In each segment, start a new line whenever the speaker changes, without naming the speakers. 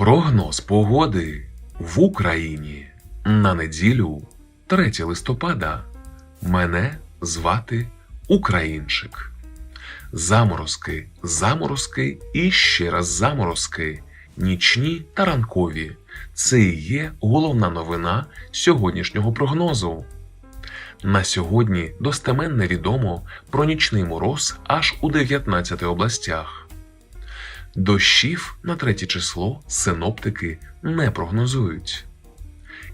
Прогноз погоди в Україні на неділю 3 листопада. Мене звати Українчик. Заморозки, заморозки і ще раз заморозки, нічні та ранкові. Це і є головна новина сьогоднішнього прогнозу. На сьогодні достеменно відомо про нічний мороз аж у 19 областях. Дощів на третє число синоптики не прогнозують.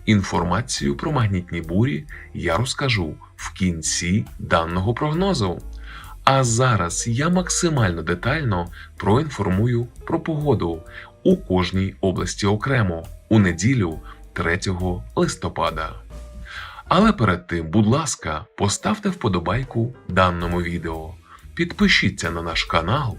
Інформацію про магнітні бурі я розкажу в кінці даного прогнозу. А зараз я максимально детально проінформую про погоду у кожній області окремо у неділю 3 листопада. Але перед тим, будь ласка, поставте вподобайку даному відео, підпишіться на наш канал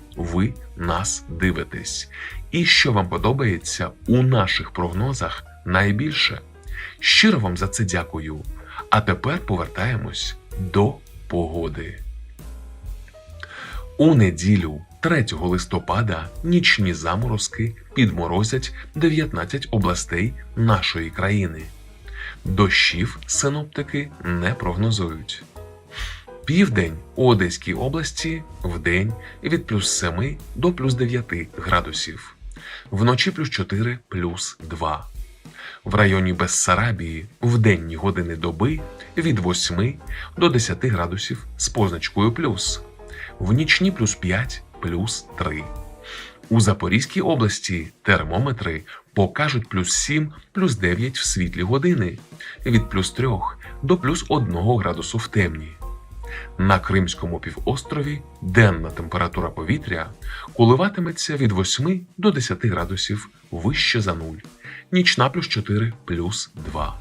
ви нас дивитесь, і що вам подобається у наших прогнозах найбільше. Щиро вам за це дякую. А тепер повертаємось до погоди. У неділю 3 листопада нічні заморозки підморозять 19 областей нашої країни. Дощів синоптики не прогнозують. Південь Одеській області вдень від плюс 7 до плюс 9 градусів, вночі плюс 4 плюс 2. В районі Бессарабії в денні години доби від 8 до 10 градусів з позначкою плюс, в нічні плюс 5 плюс 3. У Запорізькій області термометри покажуть плюс 7 плюс 9 в світлі години від плюс 3 до плюс 1 градусу в темні. На Кримському півострові денна температура повітря коливатиметься від 8 до 10 градусів вище за нуль, нічна плюс 4 плюс 2.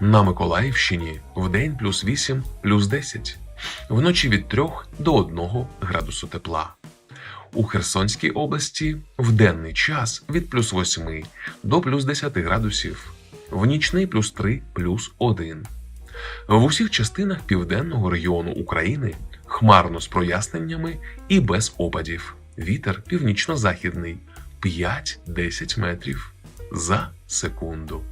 На Миколаївщині вдень плюс 8 плюс 10, вночі від 3 до 1 градусу тепла. У Херсонській області в денний час від плюс 8 до плюс 10 градусів, в нічний плюс 3 плюс 1. В усіх частинах південного регіону України хмарно з проясненнями і без опадів. Вітер північно-західний 5-10 метрів за секунду.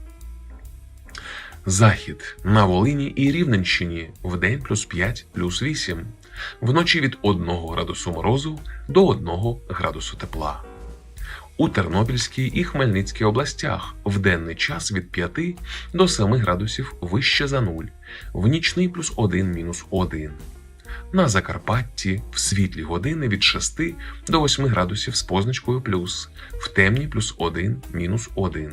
Захід на Волині і Рівненщині вдень плюс 5 плюс 8, вночі від 1 градусу морозу до 1 градусу тепла. У Тернопільській і Хмельницькій областях в денний час від 5 до 7 градусів вище за нуль, в нічний плюс 1 мінус 1. На Закарпатті в світлі години від 6 до 8 градусів з позначкою плюс, в темні плюс 1 мінус 1.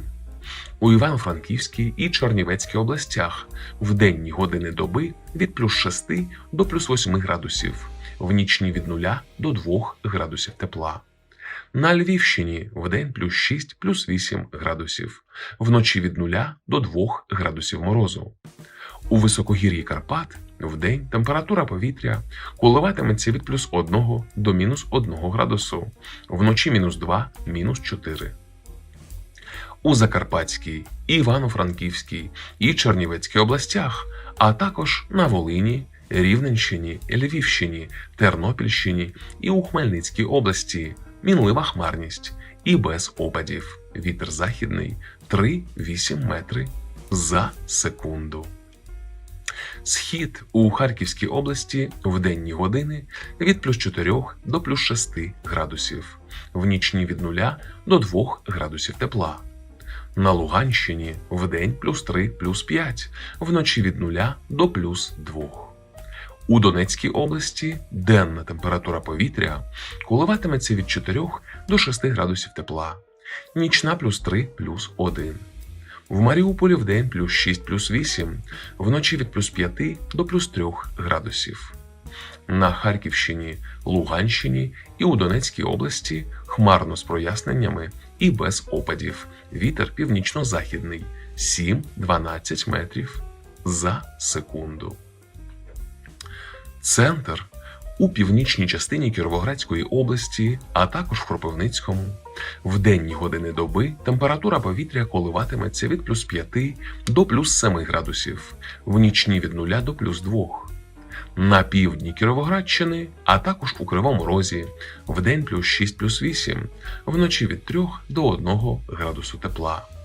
У Івано-Франківській і Чернівецькій областях в денні години доби від плюс 6 до плюс 8 градусів, в нічні від 0 до 2 градусів тепла. На Львівщині вдень плюс 6 плюс 8 градусів, вночі від 0 до 2 градусів морозу. У високогір'ї Карпат вдень температура повітря коливатиметься від плюс 1 до мінус 1 градусу, вночі мінус 2 мінус 4. У Закарпатській, Івано-Франківській і Чернівецькій областях, а також на Волині, Рівненщині, Львівщині, Тернопільщині і у Хмельницькій області мінлива хмарність і без опадів. Вітер західний 3-8 метри за секунду. Схід у Харківській області в денні години від плюс 4 до плюс 6 градусів, в нічні від 0 до 2 градусів тепла. На Луганщині в день плюс 3 плюс 5, вночі від 0 до плюс 2. У Донецькій області денна температура повітря коливатиметься від 4 до 6 градусів тепла, нічна плюс 3 плюс 1. В Маріуполі в день плюс 6 плюс 8, вночі від плюс 5 до плюс 3 градусів. На Харківщині, Луганщині і у Донецькій області хмарно з проясненнями і без опадів. Вітер північно-західний 7-12 метрів за секунду. Центр у північній частині Кіровоградської області, а також в Кропивницькому. В денні години доби температура повітря коливатиметься від плюс 5 до плюс 7 градусів, в нічні від 0 до плюс 2. На півдні Кіровоградщини, а також у Кривому Розі, в день плюс 6 плюс 8, вночі від 3 до 1 градусу тепла.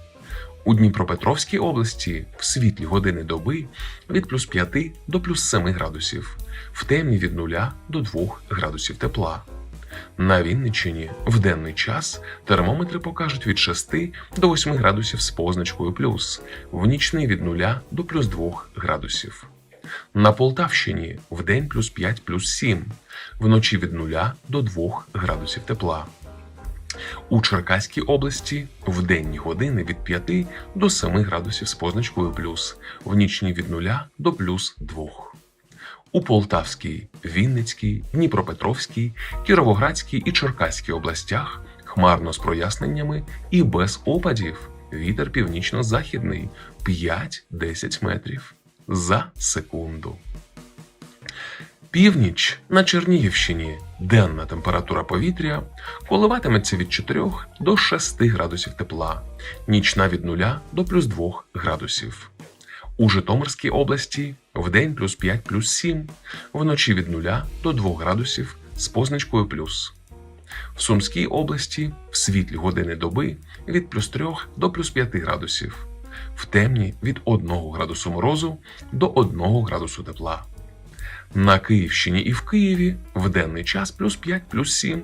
У Дніпропетровській області в світлі години доби від плюс 5 до плюс 7 градусів, в темні від 0 до 2 градусів тепла. На Вінниччині в денний час термометри покажуть від 6 до 8 градусів з позначкою плюс, в нічний від 0 до плюс 2 градусів. На Полтавщині в день плюс 5 плюс 7, вночі від 0 до 2 градусів тепла. У Черкаській області в денні години від 5 до 7 градусів з позначкою плюс, в нічні від 0 до плюс 2. У Полтавській, Вінницькій, Дніпропетровській, Кіровоградській і Черкаській областях хмарно з проясненнями і без опадів. Вітер північно-західний 5-10 метрів за секунду. Північ на Чернігівщині денна температура повітря коливатиметься від 4 до 6 градусів тепла, нічна від 0 до плюс 2 градусів. У Житомирській області вдень плюс 5 плюс 7, вночі від 0 до 2 градусів з позначкою плюс. В Сумській області в світлі години доби від плюс 3 до плюс 5 градусів, в темні від 1 градусу морозу до 1 градусу тепла. На Київщині і в Києві в денний час плюс 5 плюс 7,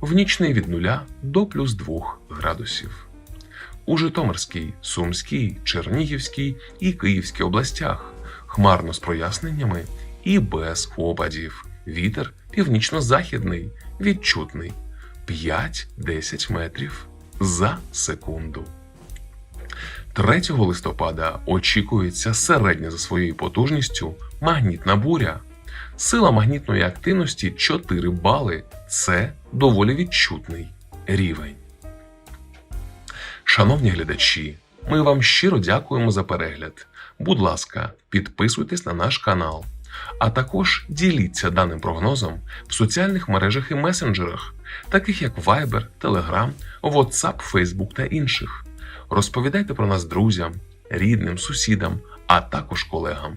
в нічний від 0 до плюс 2 градусів. У Житомирській, Сумській, Чернігівській і Київській областях хмарно з проясненнями і без опадів. Вітер північно-західний, відчутний 5-10 метрів за секунду. 3 листопада очікується середня за своєю потужністю магнітна буря. Сила магнітної активності 4 бали. Це доволі відчутний рівень. Шановні глядачі, ми вам щиро дякуємо за перегляд. Будь ласка, підписуйтесь на наш канал, а також діліться даним прогнозом в соціальних мережах і месенджерах, таких як Viber, Telegram, WhatsApp, Facebook та інших. Розповідайте про нас друзям, рідним, сусідам, а також колегам.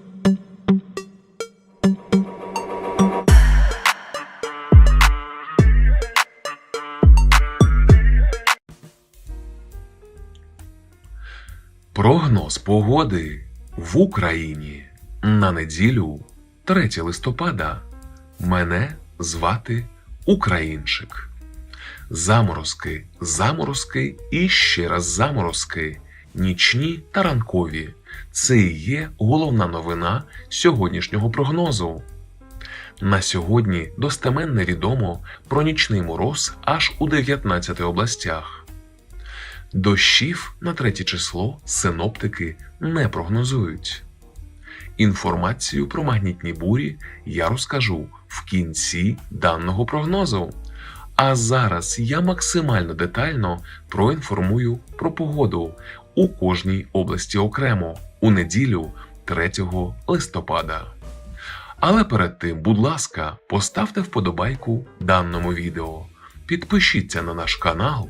Прогноз погоди в Україні на неділю 3 листопада. Мене звати Українчик. Заморозки, заморозки і ще раз заморозки, нічні та ранкові. Це і є головна новина сьогоднішнього прогнозу. На сьогодні достеменно відомо про нічний мороз аж у 19 областях. Дощів на третє число синоптики не прогнозують. Інформацію про магнітні бурі я розкажу в кінці даного прогнозу. А зараз я максимально детально проінформую про погоду у кожній області окремо у неділю 3 листопада. Але перед тим, будь ласка, поставте вподобайку даному відео, підпишіться на наш канал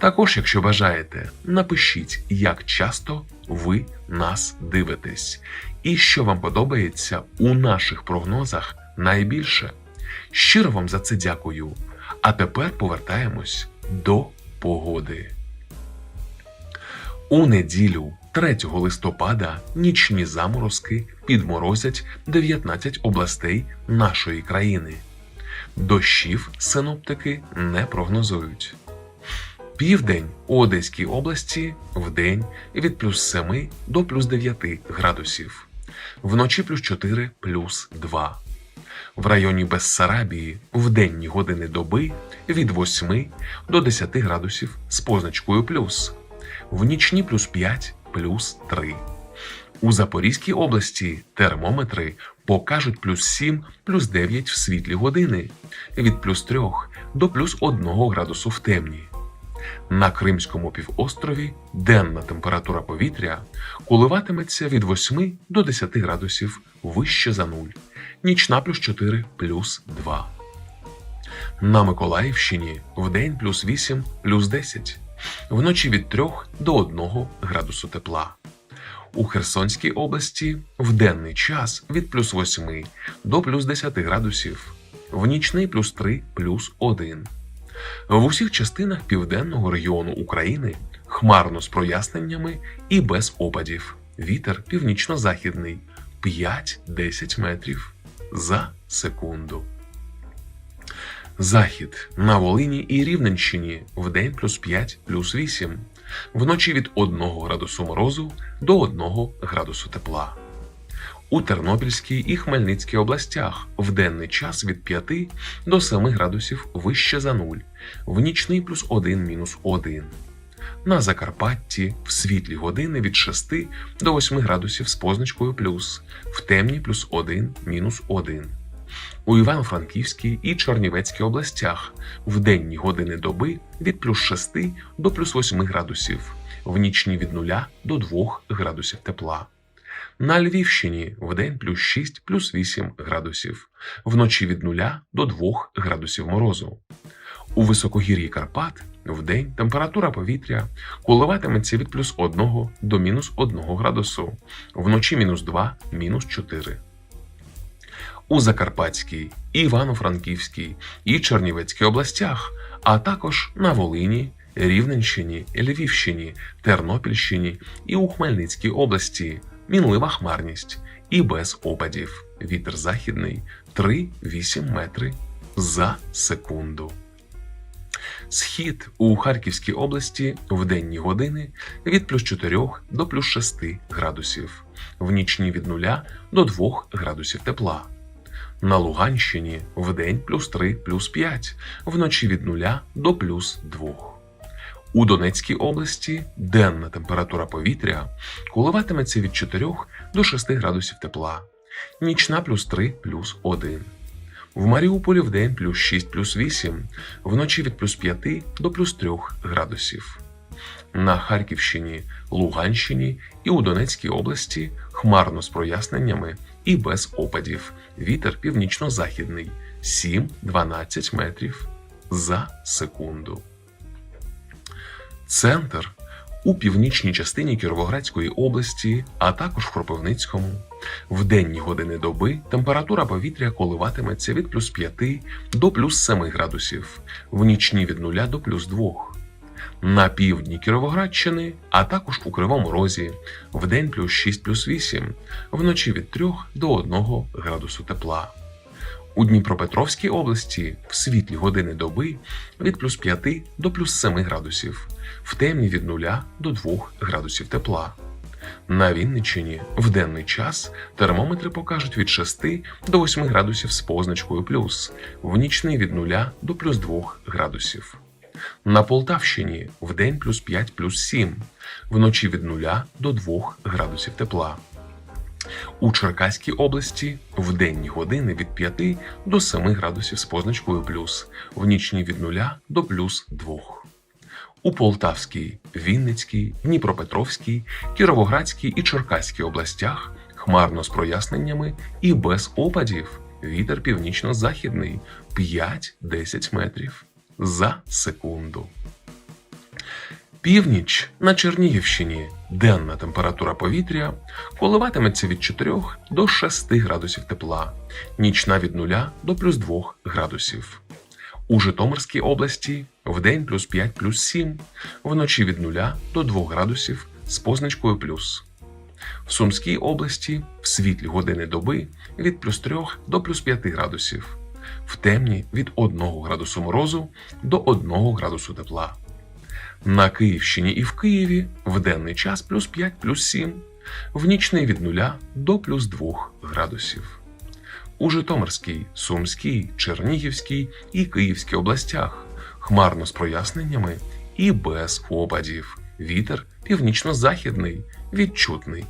Також, якщо бажаєте, напишіть, як часто ви нас дивитесь, і що вам подобається у наших прогнозах найбільше. Щиро вам за це дякую. А тепер повертаємось до погоди. У неділю 3 листопада нічні заморозки підморозять 19 областей нашої країни. Дощів синоптики не прогнозують. Південь у Одеській області вдень від плюс 7 до плюс 9 градусів, вночі плюс 4 плюс 2. В районі Бессарабії в денні години доби від 8 до 10 градусів з позначкою плюс, в нічні плюс 5 плюс 3. У Запорізькій області термометри покажуть плюс 7 плюс 9 в світлі години, від плюс 3 до плюс 1 градусу в темні. На Кримському півострові денна температура повітря коливатиметься від 8 до 10 градусів вище за нуль, нічна плюс 4 плюс 2. На Миколаївщині вдень плюс 8 плюс 10, вночі від 3 до 1 градусу тепла. У Херсонській області в денний час від плюс 8 до плюс 10 градусів, в нічний плюс 3 плюс 1. В усіх частинах південного регіону України хмарно з проясненнями і без опадів. Вітер північно-західний 5-10 метрів за секунду. Захід на Волині і Рівненщині в день плюс 5 плюс 8, вночі від 1 градусу морозу до 1 градусу тепла. У Тернопільській і Хмельницькій областях в денний час від 5 до 7 градусів вище за нуль, в нічний плюс 1 мінус 1. На Закарпатті в світлі години від 6 до 8 градусів з позначкою плюс, в темні плюс 1 мінус 1. У Івано-Франківській і Чернівецькій областях в денні години доби від плюс 6 до плюс 8 градусів, в нічні від 0 до 2 градусів тепла. На Львівщині вдень плюс 6 плюс 8 градусів, вночі від 0 до 2 градусів морозу. У високогір'ї Карпат вдень температура повітря коливатиметься від плюс 1 до мінус 1 градусу, вночі мінус 2 мінус 4. У Закарпатській, Івано-Франківській і Чернівецькій областях, а також на Волині, Рівненщині, Львівщині, Тернопільщині і у Хмельницькій області мінлива хмарність і без опадів. Вітер західний 3-8 метри за секунду. Схід у Харківській області в денні години від плюс 4 до плюс 6 градусів, в нічні від 0 до 2 градусів тепла. На Луганщині в день плюс 3 плюс 5, вночі від 0 до плюс 2. У Донецькій області денна температура повітря коливатиметься від 4 до 6 градусів тепла, нічна плюс 3 плюс 1. В Маріуполі в день плюс 6 плюс 8, вночі від плюс 5 до плюс 3 градусів. На Харківщині, Луганщині і у Донецькій області хмарно з проясненнями і без опадів. Вітер північно-західний 7-12 метрів за секунду. Центр у північній частині Кіровоградської області, а також в Кропивницькому. В денні години доби температура повітря коливатиметься від плюс 5 до плюс 7 градусів, в нічні від 0 до плюс 2. На півдні Кіровоградщини, а також у Кривому Розі, в день плюс 6 плюс 8, вночі від 3 до 1 градусу тепла. У Дніпропетровській області в світлі години доби від плюс 5 до плюс 7 градусів, в темні від 0 до 2 градусів тепла. На Вінниччині в денний час термометри покажуть від 6 до 8 градусів з позначкою плюс, в нічний від 0 до плюс 2 градусів. На Полтавщині в день плюс 5 плюс 7, вночі від 0 до 2 градусів тепла. У Черкаській області в денні години від 5 до 7 градусів з позначкою плюс, в нічні від 0 до плюс 2. У Полтавській, Вінницькій, Дніпропетровській, Кіровоградській і Черкаській областях хмарно з проясненнями і без опадів. Вітер північно-західний 5-10 метрів за секунду. Північ на Чернігівщині денна температура повітря коливатиметься від 4 до 6 градусів тепла, нічна від 0 до плюс 2 градусів. У Житомирській області вдень плюс 5 плюс 7, вночі від 0 до 2 градусів з позначкою плюс. В Сумській області в світлі години доби від плюс 3 до плюс 5 градусів, в темні від 1 градусу морозу до 1 градусу тепла. На Київщині і в Києві в денний час плюс 5 плюс 7, в нічний від 0 до плюс 2 градусів. У Житомирській, Сумській, Чернігівській і Київській областях хмарно з проясненнями і без опадів. Вітер північно-західний, відчутний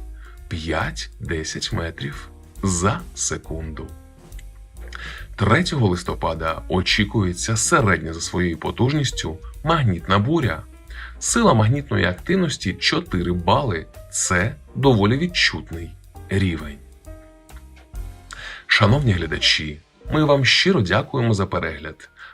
5-10 метрів за секунду. 3 листопада очікується середня за своєю потужністю магнітна буря. Сила магнітної активності 4 бали це доволі відчутний рівень. Шановні глядачі, ми вам щиро дякуємо за перегляд.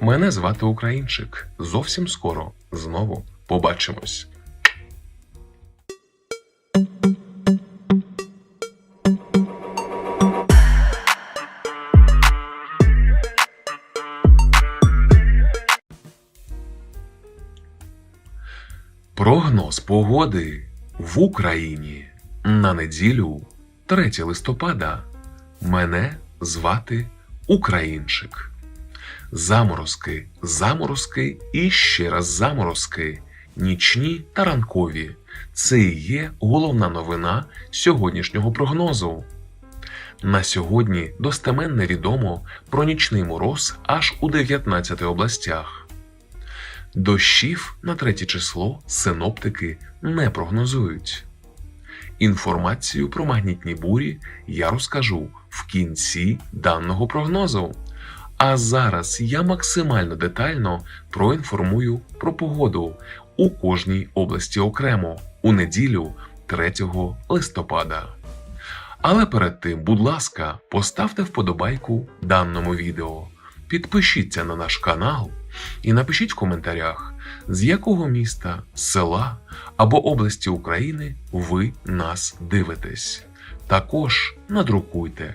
Мене звати Українчик. Зовсім скоро знову побачимось. Прогноз погоди в Україні на неділю 3 листопада. Мене звати Українчик. Заморозки, заморозки і ще раз заморозки, нічні та ранкові. Це і є головна новина сьогоднішнього прогнозу. На сьогодні достеменно відомо про нічний мороз аж у 19 областях. Дощів на третє число синоптики не прогнозують. Інформацію про магнітні бурі я розкажу в кінці даного прогнозу. А зараз я максимально детально проінформую про погоду у кожній області окремо у неділю 3 листопада. Але перед тим, будь ласка, поставте вподобайку даному відео, підпишіться на наш канал і напишіть в коментарях, з якого міста, села або області України ви нас дивитесь. Також надрукуйте,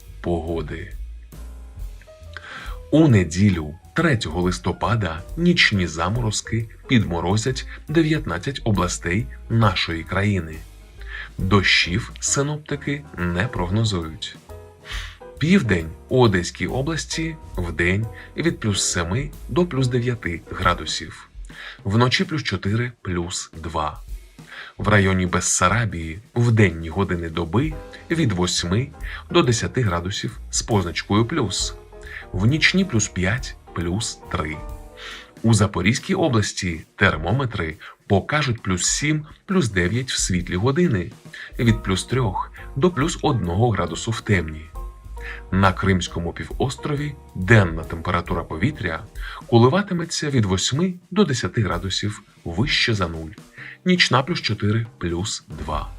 погоди. У неділю 3 листопада нічні заморозки підморозять 19 областей нашої країни. Дощів синоптики не прогнозують. Південь у Одеській області вдень від плюс 7 до плюс 9 градусів, вночі плюс 4 плюс 2. В районі Бессарабії в денні години доби від 8 до 10 градусів з позначкою плюс, в нічні плюс 5 плюс 3. У Запорізькій області термометри покажуть плюс 7 плюс 9 в світлі години від плюс 3 до плюс 1 градусу в темні. На Кримському півострові денна температура повітря коливатиметься від 8 до 10 градусів вище за нуль, нічна плюс 4 плюс 2.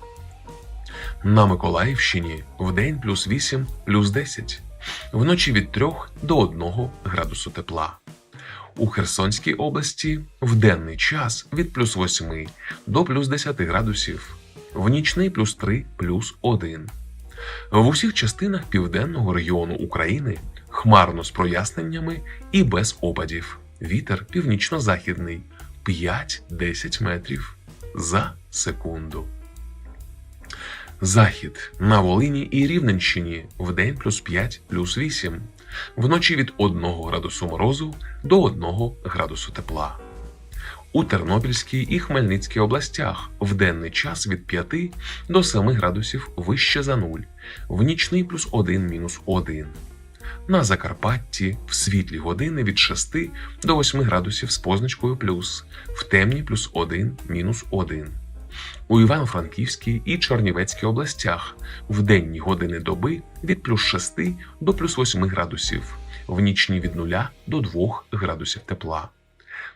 На Миколаївщині вдень плюс 8 плюс 10, вночі від 3 до 1 градусу тепла. У Херсонській області в денний час від плюс 8 до плюс 10 градусів, в нічний плюс 3 плюс 1. В усіх частинах південного регіону України хмарно з проясненнями і без опадів. Вітер північно-західний 5-10 метрів за секунду. Захід на Волині і Рівненщині в день плюс 5 плюс 8, вночі від 1 градусу морозу до 1 градусу тепла. У Тернопільській і Хмельницькій областях в денний час від 5 до 7 градусів вище за 0, в нічний плюс 1 мінус 1. На Закарпатті в світлі години від 6 до 8 градусів з позначкою плюс, в темні плюс 1 мінус 1. У Івано-Франківській і Чернівецькій областях в денні години доби від плюс 6 до плюс 8 градусів, в нічні від 0 до 2 градусів тепла.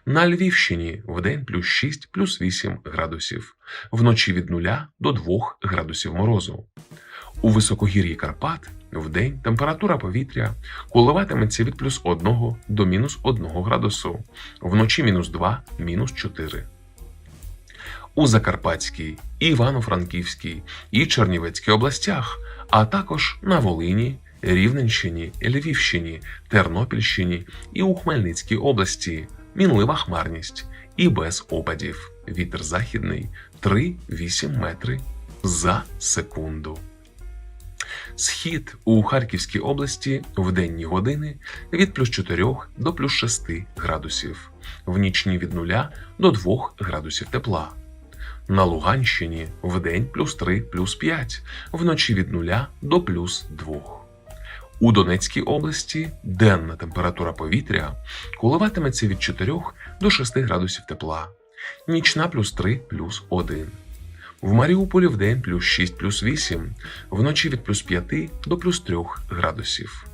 На Львівщині в день плюс 6 плюс 8 градусів, вночі від 0 до 2 градусів морозу. У високогір'ї Карпат в день температура повітря коливатиметься від плюс 1 до мінус 1 градусу, вночі мінус 2, мінус 4. У Закарпатській, Івано-Франківській і Чернівецькій областях, а також на Волині, Рівненщині, Львівщині, Тернопільщині і у Хмельницькій області мінлива хмарність і без опадів. Вітер західний 3-8 метри за секунду. Схід у Харківській області в денні години від плюс 4 до плюс 6 градусів, в нічні від 0 до 2 градусів тепла. На Луганщині в день плюс 3 плюс 5, вночі від 0 до плюс 2. У Донецькій області денна температура повітря коливатиметься від 4 до 6 градусів тепла, нічна плюс 3 плюс 1. В Маріуполі в день плюс 6 плюс 8, вночі від плюс 5 до плюс 3 градусів.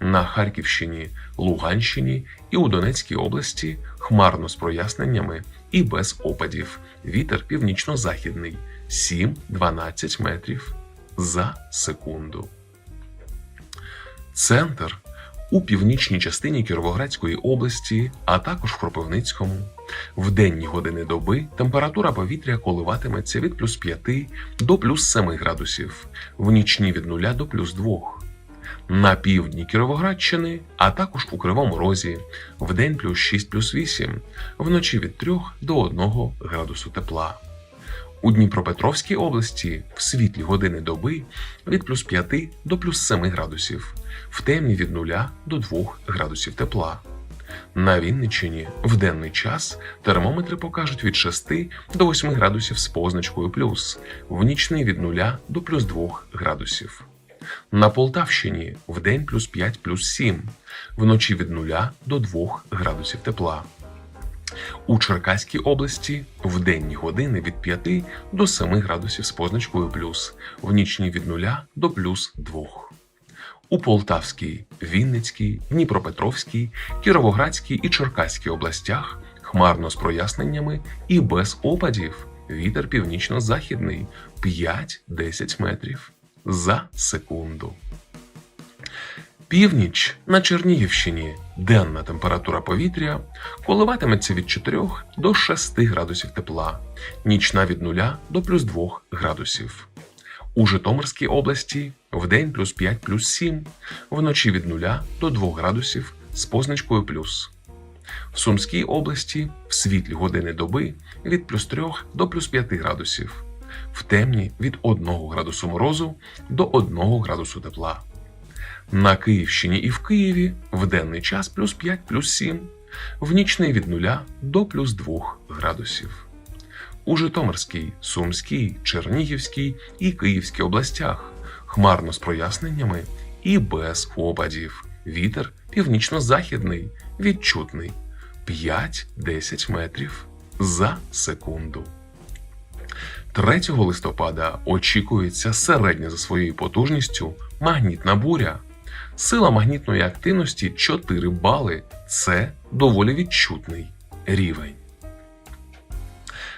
На Харківщині, Луганщині і у Донецькій області хмарно з проясненнями і без опадів. Вітер північно-західний 7-12 метрів за секунду. Центр у північній частині Кіровоградської області, а також в Кропивницькому. В денні години доби температура повітря коливатиметься від плюс 5 до плюс 7 градусів, в нічні від 0 до плюс 2. На півдні Кіровоградщини, а також у Кривому Розі, в день плюс 6 плюс 8, вночі від 3 до 1 градусу тепла. У Дніпропетровській області в світлі години доби від плюс 5 до плюс 7 градусів, в темні від 0 до 2 градусів тепла. На Вінниччині в денний час термометри покажуть від 6 до 8 градусів з позначкою плюс, в нічний від 0 до плюс 2 градусів. На Полтавщині в день плюс 5 плюс 7, вночі від 0 до 2 градусів тепла. У Черкаській області в денні години від 5 до 7 градусів з позначкою плюс, в нічні від 0 до плюс 2. У Полтавській, Вінницькій, Дніпропетровській, Кіровоградській і Черкаській областях хмарно з проясненнями і без опадів. Вітер північно-західний 5-10 метрів за секунду. Північ на Чернігівщині денна температура повітря коливатиметься від 4 до 6 градусів тепла, нічна від 0 до плюс 2 градусів. У Житомирській області в день плюс 5 плюс 7, вночі від 0 до 2 градусів з позначкою плюс. В Сумській області в світлі години доби від плюс 3 до плюс 5 градусів, в темні від 1 градусу морозу до 1 градусу тепла. На Київщині і в Києві в денний час плюс 5 плюс 7, в нічний від 0 до плюс 2 градусів. У Житомирській, Сумській, Чернігівській і Київській областях хмарно з проясненнями і без опадів. Вітер північно-західний, відчутний 5-10 метрів за секунду. 3 листопада очікується середня за своєю потужністю магнітна буря. Сила магнітної активності 4 бали це доволі відчутний рівень.